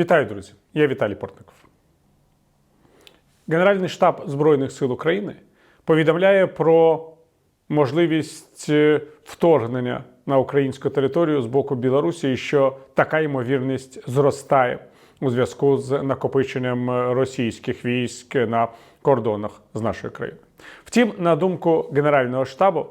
Вітаю, друзі! Я Віталій Портников. Генеральний штаб Збройних сил України повідомляє про можливість е, вторгнення на українську територію з боку Білорусі, і що така ймовірність зростає у зв'язку з накопиченням е, російських військ на кордонах з нашою країною. Втім, на думку Генерального штабу,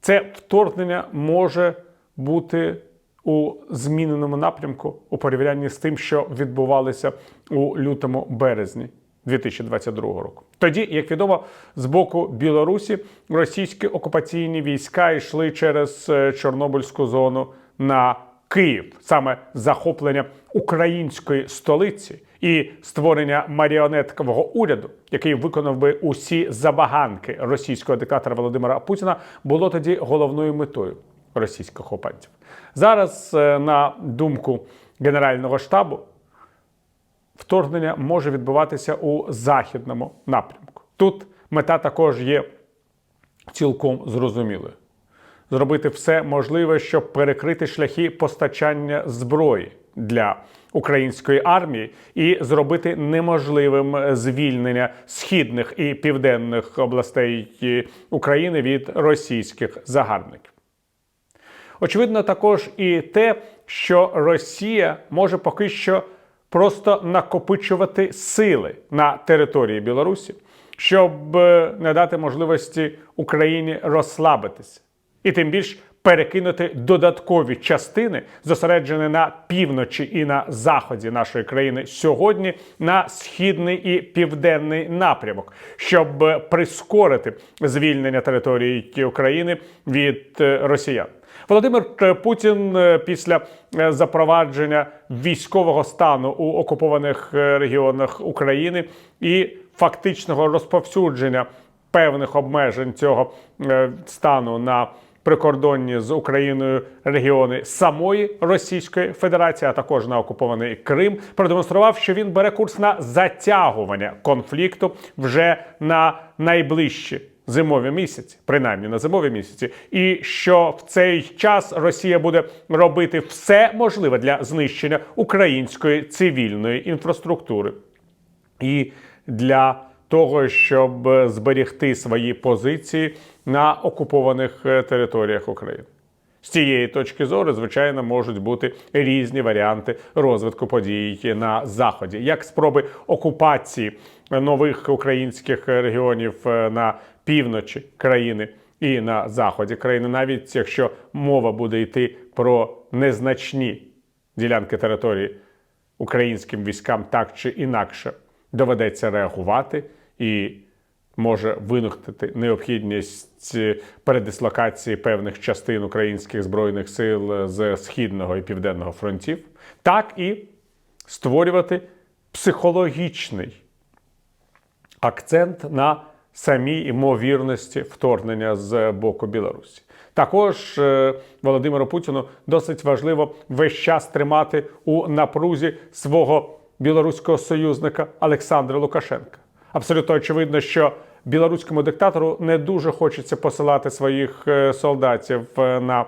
це вторгнення може бути у зміненому напрямку у порівнянні з тим, що відбувалося у лютому березні 2022 року. Тоді, як відомо, з боку Білорусі російські окупаційні війська йшли через е, Чорнобильську зону на Київ, саме захоплення української столиці і створення маріонеткового уряду, який виконав би усі забаганки російського диктатора Володимира Путіна, було тоді головною метою російських окупантів. Зараз, е, на думку Генерального штабу, вторгнення може відбуватися у західному напрямку. Тут мета також є цілком зрозумілою. Зробити все можливе, щоб перекрити шляхи постачання зброї для української армії і зробити неможливим звільнення східних і південних областей е, України від російських загарбників. Очевидно, також і те, що Росія може поки що просто накопичувати сили на території Білорусі, щоб е, не дати можливості Україні розслабитися, і тим більш перекинути додаткові частини, зосереджені на півночі і на заході нашої країни сьогодні, на східний і південний напрямок, щоб е, прискорити звільнення території України від е, росіян. Володимир е, Путін е, після е, запровадження військового стану у окупованих регіонах України і фактичного розповсюдження певних обмежень цього стану на прикордонні з Україною регіони самої Російської Федерації, а також на окупований Крим, продемонстрував, що він бере курс на затягування конфлікту вже на найближчі зимові місяці, принаймні на зимові місяці, і що в цей час Росія буде робити все можливе для знищення української цивільної інфраструктури. І для того, щоб зберегти свої позиції на окупованих е, територіях України. З цієї точки зору, звичайно, можуть бути різні варіанти розвитку подій на заході, як спроби окупації нових українських регіонів е, на півночі країни і на заході країни, навіть якщо мова буде йти про незначні ділянки території українським військам, так чи інакше доведеться реагувати і може виникнути необхідність передислокації певних частин українських збройних сил з східного і південного фронтів, так і створювати психологічний акцент на самій ймовірності вторгнення з боку Білорусі. Також е, Володимиру Путіну досить важливо весь час тримати у напрузі свого білоруського союзника Олександра Лукашенка. Абсолютно очевидно, що білоруському диктатору не дуже хочеться посилати своїх е, солдатів е, на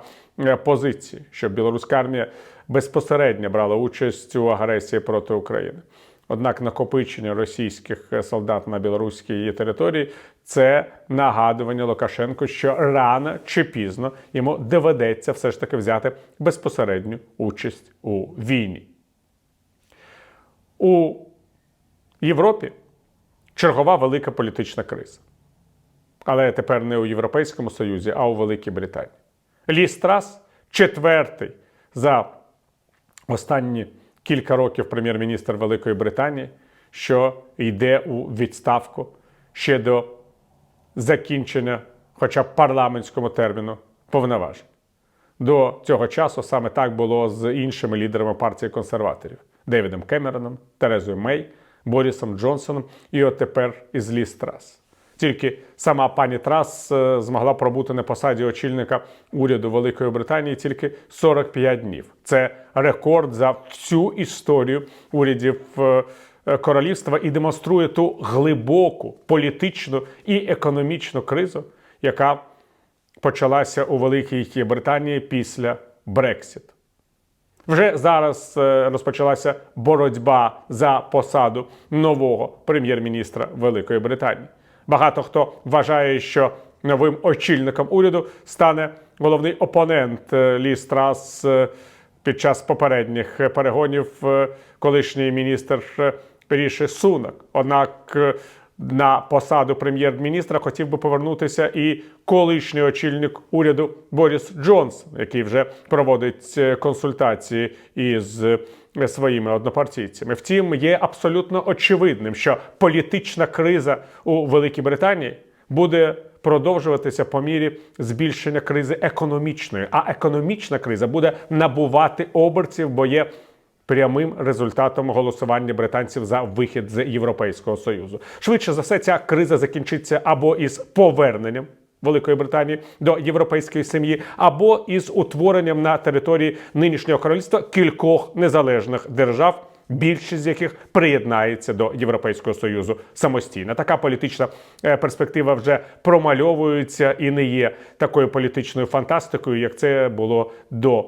позиції, щоб білоруська армія безпосередньо брала участь у агресії проти України. Однак накопичення російських солдат на білоруській території це нагадування Лукашенку, що рано чи пізно йому доведеться все ж таки взяти безпосередню участь у війні. У Європі чергова велика політична криза. Але тепер не у Європейському Союзі, а у Великій Британії. Ліс Трас четвертий за останні кілька років прем'єр-міністр Великої Британії, що йде у відставку ще до закінчення, хоча б парламентському терміну, повноважень. До цього часу саме так було з іншими лідерами партії консерваторів Девідом Кемероном, Терезою Мей, Борісом Джонсоном і от тепер із Ліс Трас. Тільки сама пані Трас е, змогла пробути на посаді очільника уряду Великої Британії тільки 45 днів. Це рекорд за всю історію урядів е, е, королівства і демонструє ту глибоку політичну і економічну кризу, яка почалася у Великій Британії після Брексіту. Вже зараз розпочалася боротьба за посаду нового прем'єр-міністра Великої Британії. Багато хто вважає, що новим очільником уряду стане головний опонент е, Лі Страс е, під час попередніх перегонів, е, колишній міністр е, Ріші Сунак. Однак на посаду прем'єр-міністра хотів би повернутися і колишній очільник уряду Борис Джонсон, який вже проводить консультації із своїми однопартійцями. Втім, є абсолютно очевидним, що політична криза у Великій Британії буде продовжуватися по мірі збільшення кризи економічної, а економічна криза буде набувати обертів, бо є прямим результатом голосування британців за вихід з Європейського союзу. Швидше за все, ця криза закінчиться або із поверненням. Великої Британії до європейської сім'ї або із утворенням на території нинішнього королівства кількох незалежних держав, більшість з яких приєднається до Європейського союзу самостійно. Така політична е, перспектива вже промальовується і не є такою політичною фантастикою, як це було до.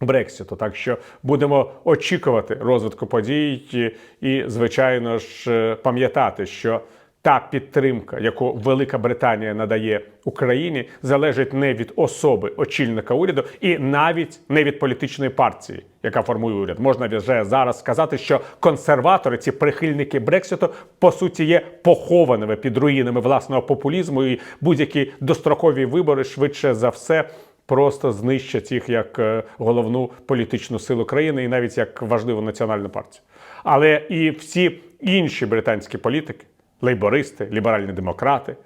Брекситу, так що будемо очікувати розвитку подій і, і звичайно ж, е, пам'ятати, що та підтримка, яку Велика Британія надає Україні, залежить не від особи очільника уряду і навіть не від політичної партії, яка формує уряд. Можна вже зараз сказати, що консерватори, ці прихильники Брекситу, по суті, є похованими під руїнами власного популізму, і будь-які дострокові вибори швидше за все. Просто знищать їх як е, головну політичну силу країни і навіть як важливу національну партію. Але і всі інші британські політики, лейбористи, ліберальні демократи,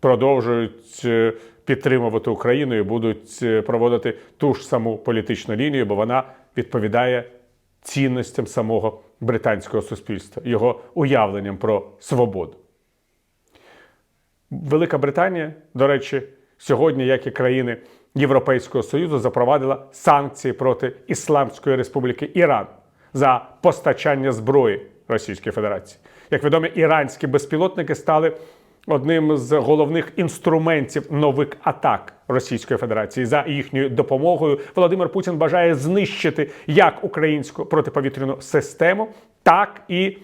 продовжують е, підтримувати Україну і будуть е, проводити ту ж саму політичну лінію, бо вона відповідає цінностям самого британського суспільства, його уявленням про свободу. Велика Британія, до речі, сьогодні, як і країни Європейського Союзу, запровадила санкції проти Ісламської Республіки Іран за постачання зброї Російської Федерації. Як відомо, іранські безпілотники стали одним з головних інструментів нових атак Російської Федерації. За їхньою допомогою Володимир Путін бажає знищити як українську протиповітряну систему, так і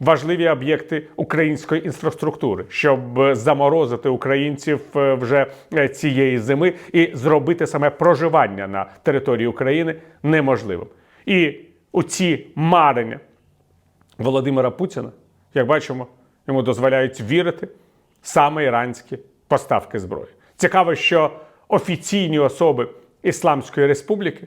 важливі об'єкти української інфраструктури, щоб заморозити українців е, вже е, цієї зими і зробити саме проживання на території України неможливим. І у ці марення Володимира Путіна, як бачимо, йому дозволяють вірити саме іранські поставки зброї. Цікаво, що офіційні особи Ісламської Республіки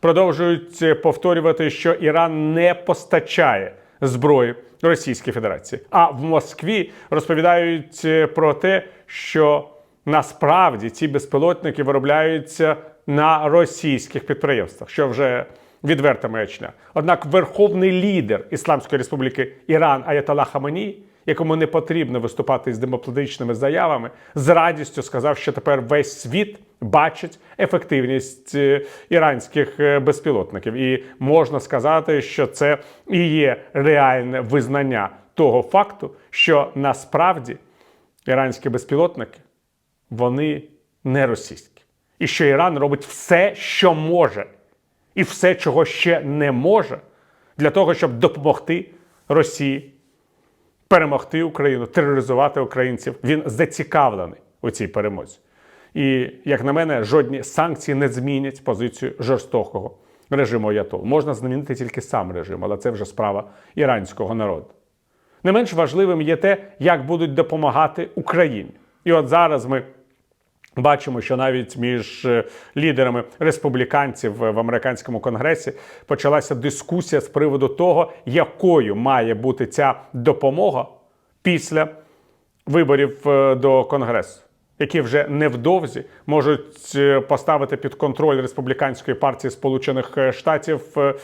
продовжують повторювати, що Іран не постачає зброї Російській Федерації. А в Москві розповідають е, про те, що насправді ці безпілотники виробляються на російських підприємствах, що вже відверта маячня. Однак верховний лідер Ісламської Республіки Іран Аятолла Хамані, якому не потрібно виступати з демоплатичними заявами, з радістю сказав, що тепер весь світ бачить ефективність е, іранських е, безпілотників, і можна сказати, що це і є реальне визнання того факту, що насправді іранські безпілотники вони не російські, і що Іран робить все, що може, і все, чого ще не може, для того, щоб допомогти Росії перемогти Україну, тероризувати українців. Він зацікавлений у цій перемозі. І, як на мене, жодні санкції не змінять позицію жорстокого режиму Аятол. Можна змінити тільки сам режим, але це вже справа іранського народу. Не менш важливим є те, як будуть допомагати Україні. І от зараз ми бачимо, що навіть між е, лідерами республіканців в американському конгресі почалася дискусія з приводу того, якою має бути ця допомога після виборів е, до конгресу. Які вже невдовзі можуть е, поставити під контроль республіканської партії Сполучених е, Штатів е,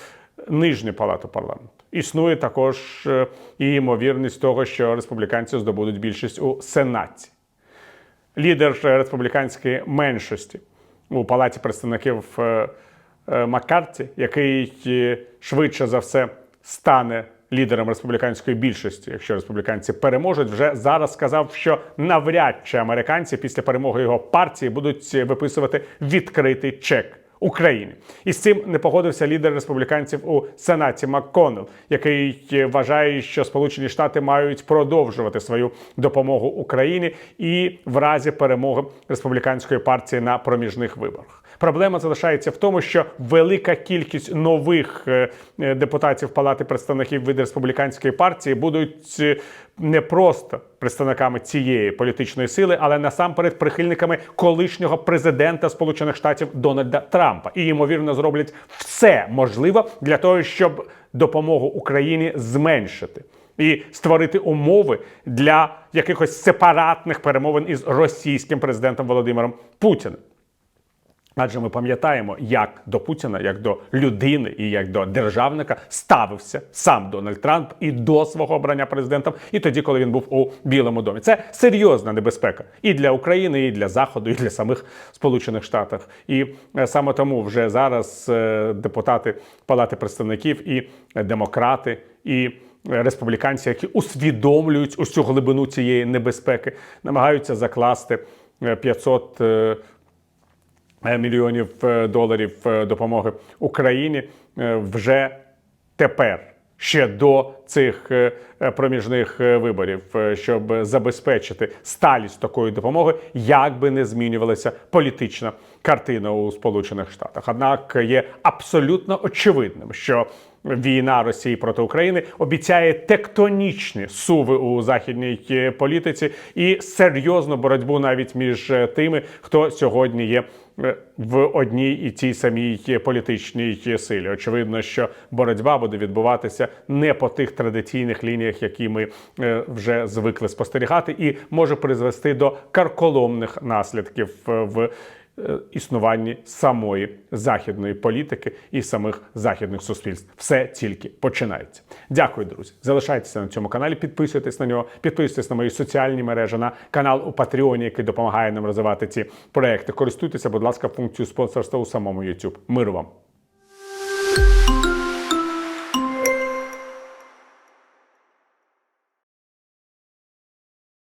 нижню палату парламенту. Існує також е, і ймовірність того, що республіканці здобудуть більшість у Сенаті. Лідер е, республіканської меншості у палаті представників е, е, Маккарті, який швидше за все стане лідером республіканської більшості, якщо республіканці переможуть, вже зараз сказав, що навряд чи американці після перемоги його партії будуть виписувати відкритий чек України. І з цим не погодився лідер республіканців у Сенаті МакКоннелл, який е, вважає, що Сполучені Штати мають продовжувати свою допомогу Україні і в разі перемоги республіканської партії на проміжних виборах. Проблема залишається в тому, що велика кількість нових е, е, депутатів Палати представників від республіканської партії будуть е, не просто представниками цієї політичної сили, але насамперед прихильниками колишнього президента Сполучених Штатів Дональда Трампа і ймовірно зроблять все можливе для того, щоб допомогу Україні зменшити. І створити умови для якихось сепаратних перемовин із російським президентом Володимиром Путіним. Адже ми пам'ятаємо, як до Путіна, як до людини і як до державника ставився сам Дональд Трамп і до свого обрання президентом, і тоді, коли він був у Білому домі. Це серйозна небезпека і для України, і для Заходу, і для самих Сполучених Штатів. І е, саме тому вже зараз е, депутати Палати представників і демократи і. Республіканці, які усвідомлюють усю глибину цієї небезпеки, намагаються закласти е, 500 е, е, мільйонів е, доларів е, допомоги Україні е, вже тепер. Ще до цих е, е, проміжних е, виборів, е, щоб забезпечити сталість такої допомоги, як би не змінювалася політична картина у Сполучених Штатах. Однак є абсолютно очевидним, що війна Росії проти України обіцяє тектонічні суви у західній е, політиці і серйозну боротьбу навіть між е, тими, хто сьогодні є е, в одній і тій самій політичній силі. Очевидно, що боротьба буде відбуватися не по тих традиційних лініях, які ми вже звикли спостерігати, і може призвести до карколомних наслідків в існуванні самої західної політики і самих західних суспільств. Все тільки починається. Дякую, друзі. Залишайтеся на цьому каналі, підписуйтесь на нього, підписуйтесь на мої соціальні мережі, на канал у Патреоні, який допомагає нам розвивати ці проекти. Користуйтеся, будь ласка, функцією спонсорства у самому YouTube. Миру вам!